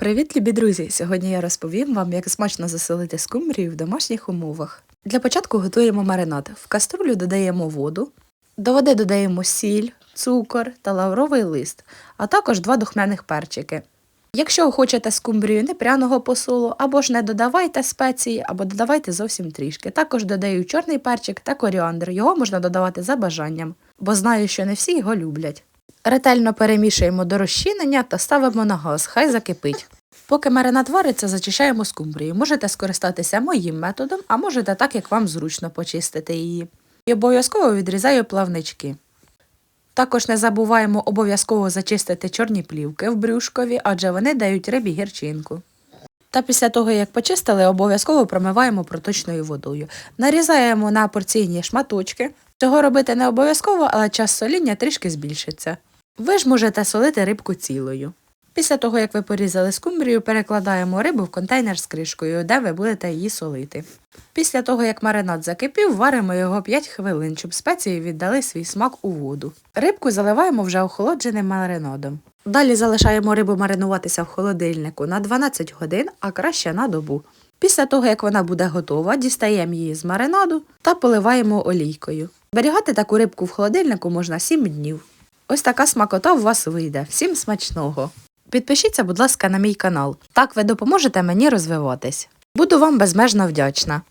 Привіт, любі друзі! Сьогодні я розповім вам, як смачно заселити скумбрію в домашніх умовах. Для початку готуємо маринад. В каструлю додаємо воду, до води додаємо сіль, цукор та лавровий лист, а також два духмяних перчики. Якщо хочете скумбрію непряного посолу, або ж не додавайте спеції, або додавайте зовсім трішки. Також додаю чорний перчик та коріандр. Його можна додавати за бажанням, бо знаю, що не всі його люблять. Ретельно перемішуємо до розчинення та ставимо на газ, хай закипить. Поки маринад вариться, зачищаємо скумбрію. Можете скористатися моїм методом, а можете так, як вам зручно почистити її. І обов'язково відрізаю плавнички. Також не забуваємо обов'язково зачистити чорні плівки в брюшкові, адже вони дають рибі гірчинку. Та після того, як почистили, обов'язково промиваємо проточною водою. Нарізаємо на порційні шматочки. Цього робити не обов'язково, але час соління трішки збільшиться. Ви ж можете солити рибку цілою. Після того, як ви порізали скумбрію, перекладаємо рибу в контейнер з кришкою, де ви будете її солити. Після того, як маринад закипів, варимо його 5 хвилин, щоб спеції віддали свій смак у воду. Рибку заливаємо вже охолодженим маринадом. Далі залишаємо рибу маринуватися в холодильнику на 12 годин, а краще на добу. Після того, як вона буде готова, дістаємо її з маринаду та поливаємо олійкою. Зберігати таку рибку в холодильнику можна 7 днів. Ось така смакота у вас вийде. Всім смачного! Підпишіться, будь ласка, на мій канал. Так ви допоможете мені розвиватись. Буду вам безмежно вдячна.